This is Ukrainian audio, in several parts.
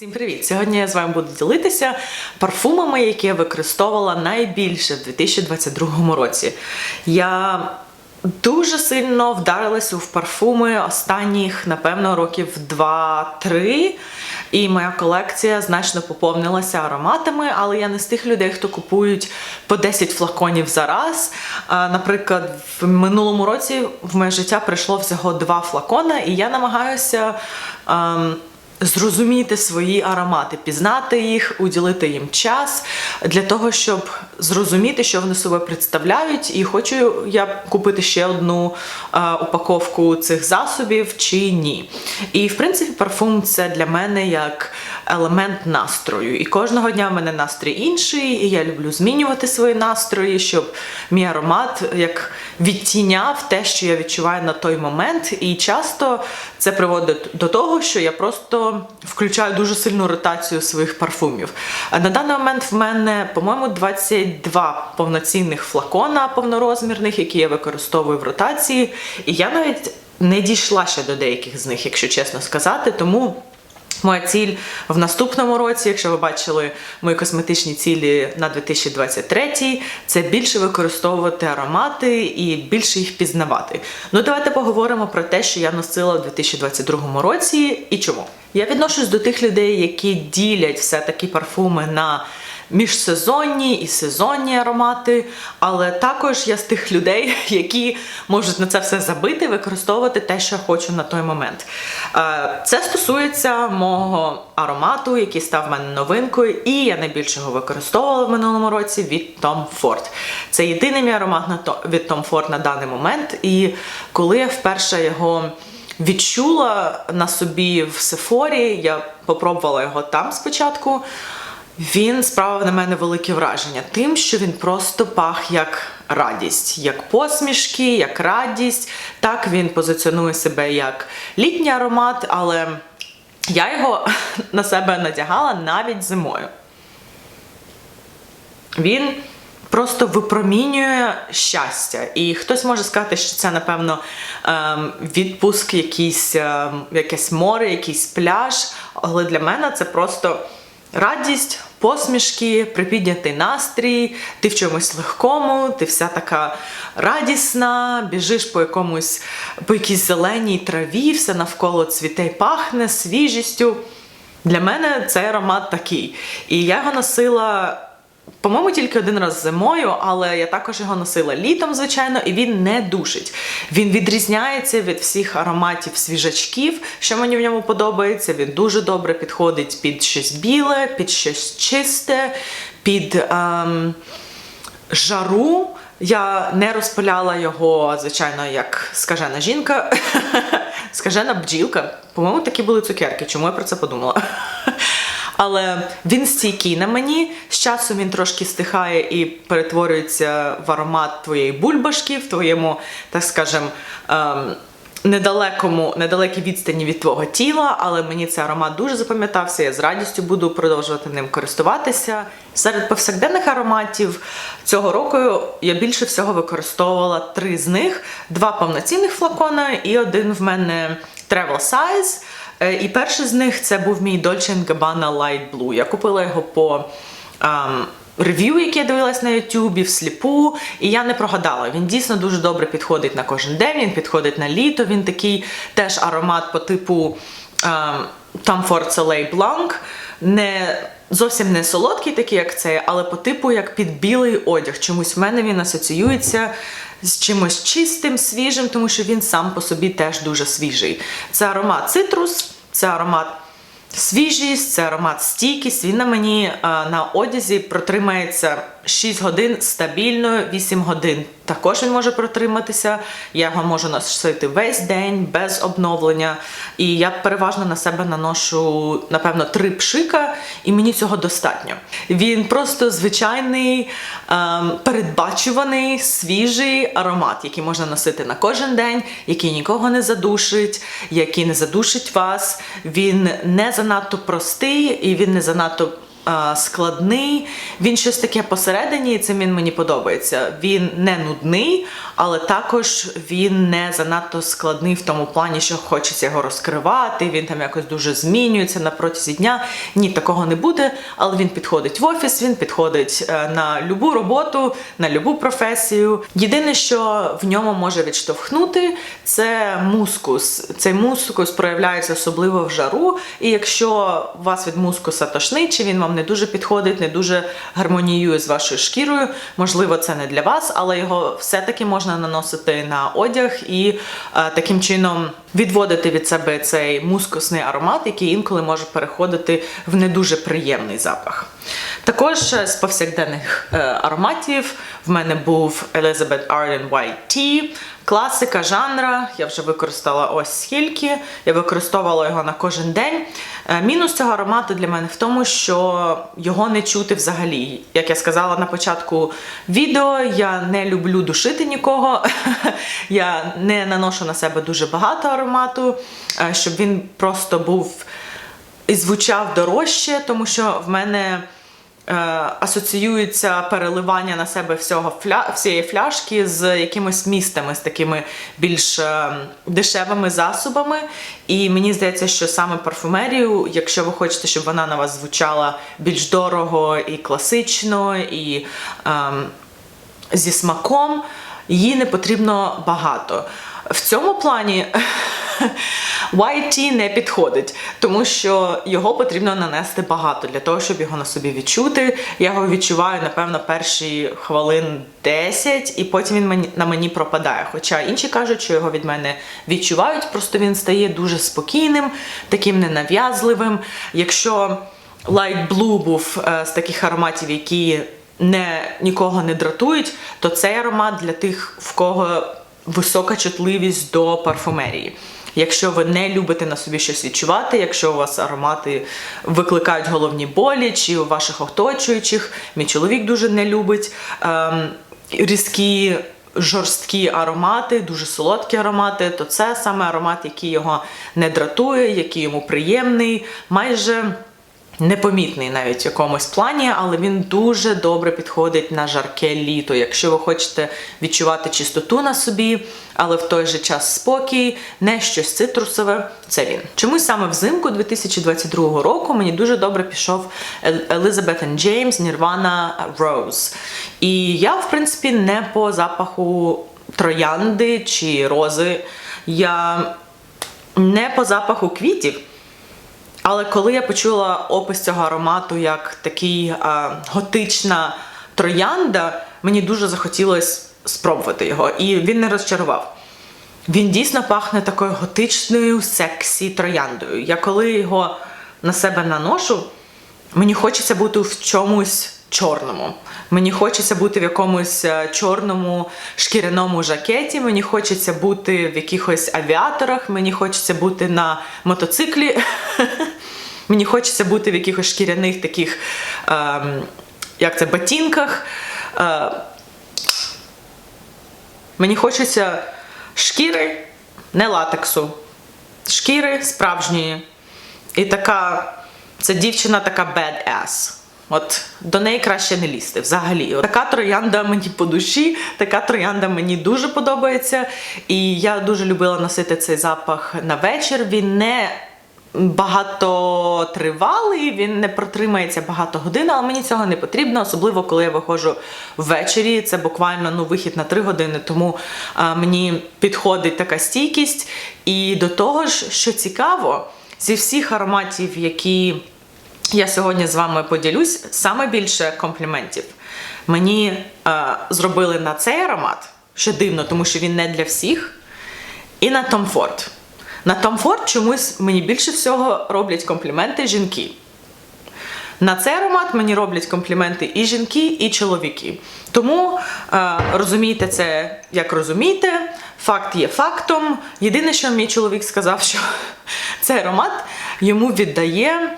Всім привіт! Сьогодні я з вами буду ділитися парфумами, які я використовувала найбільше в 2022 році. Я дуже сильно вдарилася в парфуми останніх, напевно, років 2-3. І моя колекція значно поповнилася ароматами, але я не з тих людей, хто купують по 10 флаконів за раз. Наприклад, в минулому році в моє життя прийшло всього два флакона, і я намагаюся. ем, зрозуміти свої аромати, пізнати їх, уділити їм час для того, щоб зрозуміти, що вони собою представляють, і хочу я купити ще одну е, упаковку цих засобів чи ні. І в принципі, парфум це для мене як елемент настрою. І кожного дня в мене настрій інший, і я люблю змінювати свої настрої, щоб мій аромат як відтіняв те, що я відчуваю на той момент. І часто це приводить до того, що я просто включаю дуже сильну ротацію своїх парфумів. На даний момент в мене, по-моєму, 22 повноцінних флакона повнорозмірних, які я використовую в ротації. І я навіть не дійшла ще до деяких з них, якщо чесно сказати. Тому. Моя ціль в наступному році, якщо ви бачили мої косметичні цілі на 2023, це більше використовувати аромати і більше їх пізнавати. Ну давайте поговоримо про те, що я носила в 2022 році і чому. Я відношусь до тих людей, які ділять все-таки парфуми на міжсезонні і сезонні аромати, але також я з тих людей, які можуть на це все забити, використовувати те, що я хочу на той момент. Е, Це стосується мого аромату, який став в мене новинкою, і я найбільше його використовувала в минулому році від Tom Ford. Це єдиний мій аромат від Tom Ford на даний момент. І коли я вперше його відчула на собі в Сефорі, я попробувала його там спочатку. Він справив на мене велике враження тим, що він просто пах як радість, як посмішки, як радість. Так він позиціонує себе як літній аромат, але я його на себе надягала навіть зимою. Він просто випромінює щастя. І хтось може сказати, що це, напевно, ем, відпуск, якийсь, ем, якесь море, якийсь пляж. Але для мене це просто радість, посмішки, припіднятий настрій, ти в чомусь легкому, ти вся така радісна, біжиш по якомусь, по якійсь зеленій траві, все навколо цвіте й пахне свіжістю. Для мене цей аромат такий. І я його носила. По-моєму, тільки один раз зимою, але я також його носила літом, звичайно, і він не душить. Він відрізняється від всіх ароматів свіжачків, що мені в ньому подобається. Він дуже добре підходить під щось біле, під щось чисте, під ем, жару. Я не розпиляла його, звичайно, як скажена жінка, скажена бджілка. По-моєму, такі були цукерки. Чому я про це подумала? Але він стійкий на мені. З часом він трошки стихає і перетворюється в аромат твоєї бульбашки, в твоєму, так скажем, ем, недалекому, недалекій відстані від твого тіла, але мені цей аромат дуже запам'ятався. Я з радістю буду продовжувати ним користуватися. Серед повсякденних ароматів цього року я більше всього використовувала три з них: два повноцінних флакона і один в мене travel size. Е, І перший з них це був мій Dolce Gabbana Light Blue. Я купила його по ем, рев'ю, яке я дивилась на Ютубі, всліпу, і я не прогадала. Він дійсно дуже добре підходить на кожен день, він підходить на літо. Він такий теж аромат по типу ем, Tom Ford Soleil Blanc. Не зовсім не солодкий, такий, як цей, але по типу як під білий одяг. Чомусь в мене він асоціюється з чимось чистим, свіжим, тому що він сам по собі теж дуже свіжий. Це аромат цитрус, це аромат свіжість, це аромат стійкість. Він на мені е, на одязі протримається 6 годин стабільно, 8 годин. Також він може протриматися. Я його можу носити весь день без обновлення. І я переважно на себе наношу, напевно, три пшика, і мені цього достатньо. Він просто звичайний, ем, передбачуваний, свіжий аромат, який можна носити на кожен день, який нікого не задушить, який не задушить вас. Він не занадто простий і він не занадто складний. Він щось таке посередині, і цим він мені подобається. Він не нудний, але також він не занадто складний в тому плані, що хочеться його розкривати. Він там якось дуже змінюється на протязі дня. Ні, такого не буде, але він підходить в офіс, він підходить е, на любу роботу, на любу професію. Єдине, що в ньому може відштовхнути, це мускус. Цей мускус проявляється особливо в жару. І якщо вас від мускуса тошнить, чи він вам не дуже підходить, не дуже гармоніює з вашою шкірою, можливо, це не для вас, але його все-таки можна наносити на одяг і е, таким чином відводити від себе цей мускусний аромат, який інколи може переходити в не дуже приємний запах. Також е, з повсякденних е, ароматів в мене був Elizabeth Arden White Tea, класика жанра. Я вже використала ось скільки. Я використовувала його на кожен день. Е, Мінус цього аромату для мене в тому, що його не чути взагалі. Як я сказала на початку відео, я не люблю душити нікого. я не наношу на себе дуже багато аромату, щоб він просто був і звучав дорожче, тому що в мене е, асоціюється переливання на себе всього фля... всієї фляшки з якимось містами, з такими більш е, дешевими засобами. І мені здається, що саме парфумерію, якщо ви хочете, щоб вона на вас звучала більш дорого і класично, і ем, зі смаком, її не потрібно багато. В цьому плані White не підходить, тому що його потрібно нанести багато для того, щоб його на собі відчути. Я його відчуваю, напевно, перші хвилин 10, і потім він на мені пропадає. Хоча інші кажуть, що його від мене відчувають, просто він стає дуже спокійним, таким ненав'язливим. Якщо Light Blue був е, з таких ароматів, які не, нікого не дратують, то цей аромат для тих, в кого висока чутливість до парфумерії. Якщо ви не любите на собі щось відчувати, якщо у вас аромати викликають головні болі, чи у ваших оточуючих, мій чоловік дуже не любить ем, різкі. Жорсткі аромати, дуже солодкі аромати, то це саме аромат, який його не дратує, який йому приємний, майже непомітний навіть в якомусь плані, але він дуже добре підходить на жарке літо. Якщо ви хочете відчувати чистоту на собі, але в той же час спокій, не щось цитрусове, це він. Чомусь саме взимку 2022 року мені дуже добре пішов Elizabeth James Nirvana Rose. І я, в принципі, не по запаху троянди чи рози. Я не по запаху квітів. Але коли я почула опис цього аромату як такий а, готична троянда, мені дуже захотілося спробувати його. І він не розчарував. Він дійсно пахне такою готичною сексі трояндою. Я коли його на себе наношу, мені хочеться бути в чомусь чорному. Мені хочеться бути в якомусь е, чорному шкіряному жакеті, мені хочеться бути в якихось авіаторах, мені хочеться бути на мотоциклі. Мені хочеться бути в якихось шкіряних таких, ем, як це, ботинках. Е, мені хочеться шкіри, не латексу, шкіри справжньої. І така, це дівчина така badass. От до неї краще не лізти взагалі. От така троянда мені по душі, така троянда мені дуже подобається. І я дуже любила носити цей запах на вечір. Він не багатотривалий, він не протримається багато годин, але мені цього не потрібно, особливо коли я виходжу ввечері. Це буквально ну, вихід на 3 години, тому а, мені підходить така стійкість. І до того ж, що цікаво, зі всіх ароматів, які я сьогодні з вами поділюсь, саме більше компліментів. Мені е, зробили на цей аромат, що дивно, тому що він не для всіх, і на Tom Ford. На Tom Ford чомусь мені більше всього роблять компліменти жінки. На цей аромат мені роблять компліменти і жінки, і чоловіки. Тому е, розумійте це, як розумієте. Факт є фактом. Єдине, що мій чоловік сказав, що цей аромат йому віддає,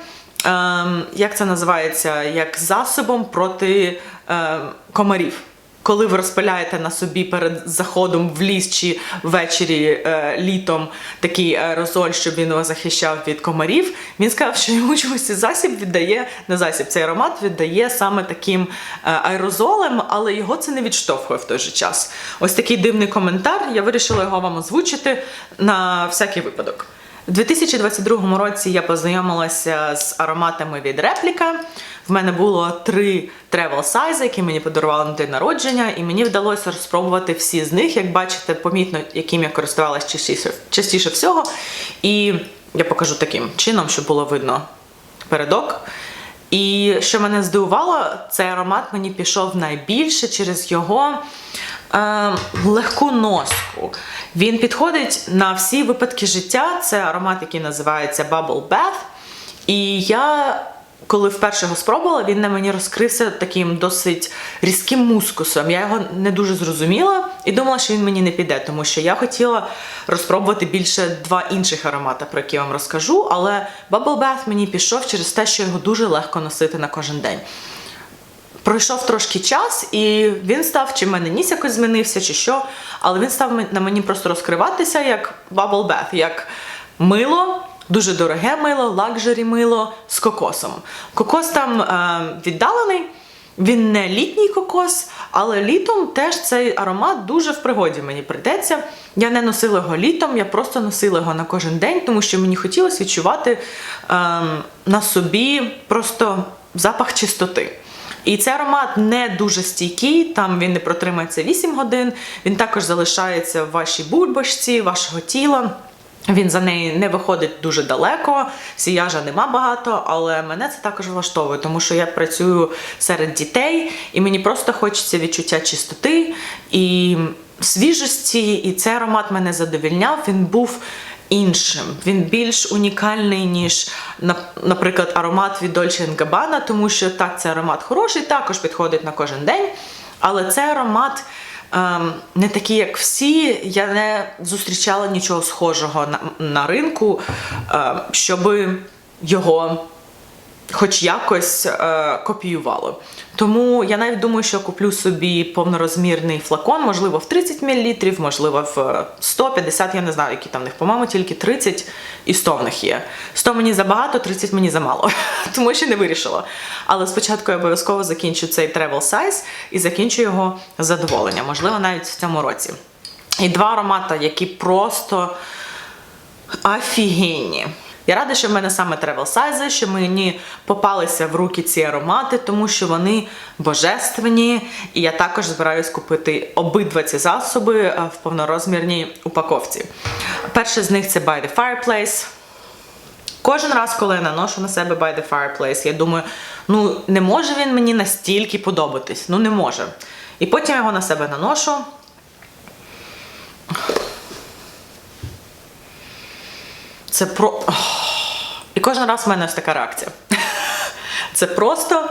як це називається, як засобом проти е, комарів. коли ви розпиляєте на собі перед заходом в ліс чи ввечері е, літом такий аерозоль, щоб він вас захищав від комарів, він сказав, що йому чомусь цей засіб віддає не засіб, цей аромат віддає саме таким е, аерозолем, але його це не відштовхує в той же час. Ось такий дивний коментар. Я вирішила його вам озвучити на всякий випадок. У 2022 році я познайомилася з ароматами від Репліка. В мене було три тревел сайзи, які мені подарували на день народження, і мені вдалося розпробувати всі з них. Як бачите, помітно, яким я користувалася частіше, частіше всього. І я покажу таким чином, щоб було видно передок. І що мене здивувало, цей аромат мені пішов найбільше через його е, легку носку. Він підходить на всі випадки життя. Це аромат, який називається Bubble Bath. І я, коли вперше його спробувала, він на мені розкрився таким досить різким мускусом. Я його не дуже зрозуміла і думала, що він мені не піде, тому що я хотіла розпробувати більше два інших аромати, про які я вам розкажу. Але Bubble Bath мені пішов через те, що його дуже легко носити на кожен день. Пройшов трошки час, і він став, чи в мене ніс якось змінився, чи що, але він став на мені просто розкриватися як bubble bath, як мило, дуже дороге мило, лакжері мило з кокосом. Кокос там е, віддалений, він не літній кокос, але літом теж цей аромат дуже в пригоді мені прийдеться. Я не носила його літом, я просто носила його на кожен день, тому що мені хотілося відчувати е, на собі просто запах чистоти. І цей аромат не дуже стійкий, там він не протримається 8 годин, він також залишається в вашій бульбашці, вашого тіла. Він за неї не виходить дуже далеко, сіяжа нема багато, але мене це також влаштовує, тому що я працюю серед дітей, і мені просто хочеться відчуття чистоти і свіжості. І цей аромат мене задовільняв. Він був іншим. Він більш унікальний, ніж, наприклад, аромат від Dolce Gabbana, тому що так, це аромат хороший, також підходить на кожен день. Але цей аромат ем, не такий, як всі. Я не зустрічала нічого схожого на, на ринку, ем, щоб його. Хоч якось е, копіювало. Тому я навіть думаю, що куплю собі повнорозмірний флакон, можливо, в 30 мл, можливо, в 150, я не знаю, які там в них, по-моєму, тільки 30 і 100 в них є. 100 мені забагато, 30 мені замало, тому що не вирішила. Але спочатку я обов'язково закінчу цей travel size і закінчу його задоволення, можливо, навіть в цьому році. І два аромати, які просто офігенні. Я рада, що в мене саме travel size, що мені попалися в руки ці аромати, тому що вони божественні. І я також збираюсь купити обидва ці засоби е, в повнорозмірній упаковці. Перший з них це By the Fireplace. Кожен раз, коли я наношу на себе By the Fireplace, я думаю, ну не може він мені настільки подобатись. Ну не може. І потім його на себе наношу. Це про. І кожен раз в мене ось така реакція. Це просто,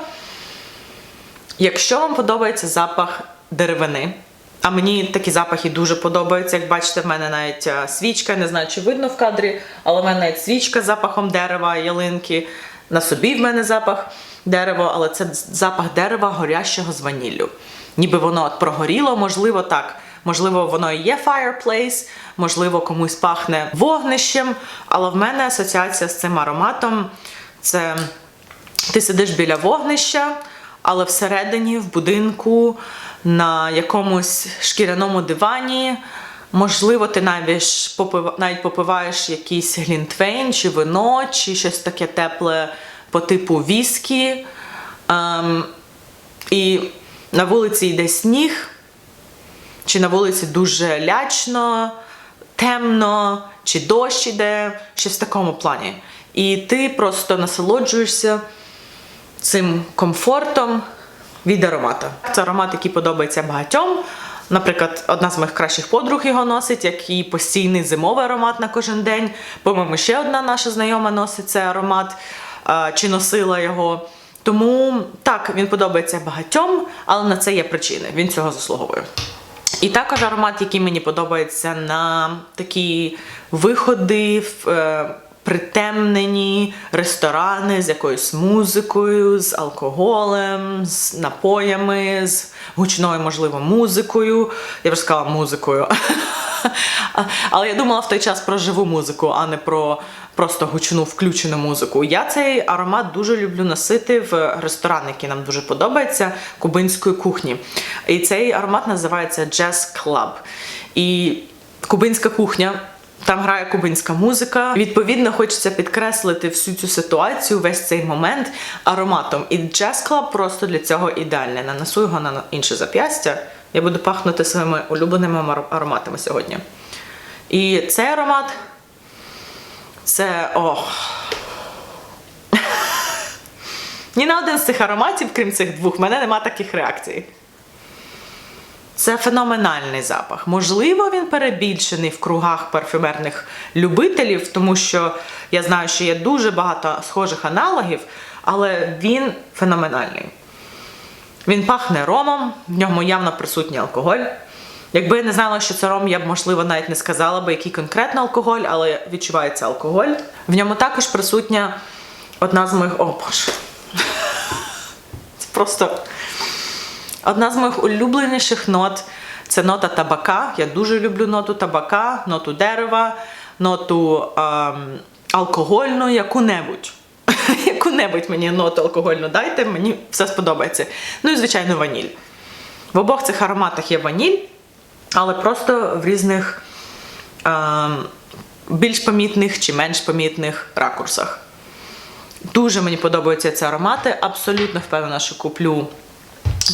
якщо вам подобається запах деревини, а мені такі запахи дуже подобаються. Як бачите, в мене навіть свічка, не знаю, чи видно в кадрі, але в мене навіть свічка з запахом дерева, ялинки. На собі в мене запах дерева, але це запах дерева горящого з ваніллю. Ніби воно прогоріло, можливо, так. Можливо, воно і є fireplace, можливо, комусь пахне вогнищем, але в мене асоціація з цим ароматом це ти сидиш біля вогнища, але всередині, в будинку, на якомусь шкіряному дивані. Можливо, ти навіть навіть попиваєш якийсь глінтвейн, чи вино, чи щось таке тепле по типу віскі. Ем, і на вулиці йде сніг чи на вулиці дуже лячно, темно, чи дощ іде, щось в такому плані. І ти просто насолоджуєшся цим комфортом від аромата. Це аромат, який подобається багатьом. Наприклад, одна з моїх кращих подруг його носить, як і постійний зимовий аромат на кожен день. По-моєму, ще одна наша знайома носить цей аромат чи носила його. Тому так, він подобається багатьом, але на це є причини. Він цього заслуговує. І також аромат, який мені подобається на такі виходи, в, е, притемнені ресторани з якоюсь музикою, з алкоголем, з напоями, з гучною, можливо, музикою. Я вже сказала музикою. Але я думала в той час про живу музику, а не про просто гучну включену музику. Я цей аромат дуже люблю носити в ресторан, який нам дуже подобається, кубинської кухні. І цей аромат називається Jazz Club. І кубинська кухня. Там грає кубинська музика. Відповідно, хочеться підкреслити всю цю ситуацію, весь цей момент ароматом. І Jazz Club просто для цього ідеальне. Нанесу його на інше зап'ястя. Я буду пахнути своїми улюбленими ароматами сьогодні. І цей аромат це. Ох. Ні на один з цих ароматів, крім цих двох, в мене нема таких реакцій. Це феноменальний запах. Можливо, він перебільшений в кругах парфюмерних любителів, тому що я знаю, що є дуже багато схожих аналогів, але він феноменальний. Він пахне ромом, в ньому явно присутній алкоголь. Якби я не знала, що це ром, я б, можливо, навіть не сказала би, який конкретно алкоголь, але відчувається алкоголь. В ньому також присутня одна з моїх. О, Боже. Це просто одна з моїх улюбленіших нот це нота табака. Я дуже люблю ноту табака, ноту дерева, ноту ем, алкогольну, яку-небудь. Яку-небудь мені ноту алкогольну дайте, мені все сподобається. Ну і, звичайно, ваніль. В обох цих ароматах є ваніль, але просто в різних е, більш помітних чи менш помітних ракурсах. Дуже мені подобаються ці аромати. Абсолютно впевнена, що куплю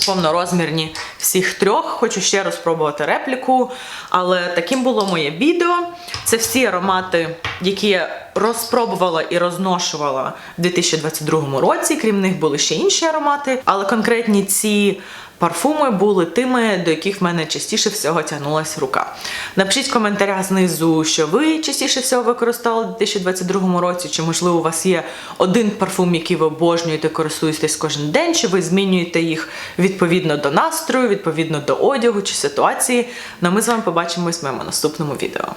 повнорозмірні всіх трьох. Хочу ще розпробувати репліку. Але таким було моє відео. Це всі аромати, які я розпробувала і розношувала в 2022 році. Крім них були ще інші аромати. Але конкретні ці парфуми були тими, до яких в мене частіше всього тягнулася рука. Напишіть в коментарях знизу, що ви частіше всього використовували в 2022 році, чи можливо у вас є один парфум, який ви обожнюєте, користуєтесь кожен день, чи ви змінюєте їх відповідно до настрою, відповідно до одягу чи ситуації. Ну а ми з вами побачимось в моєму наступному відео.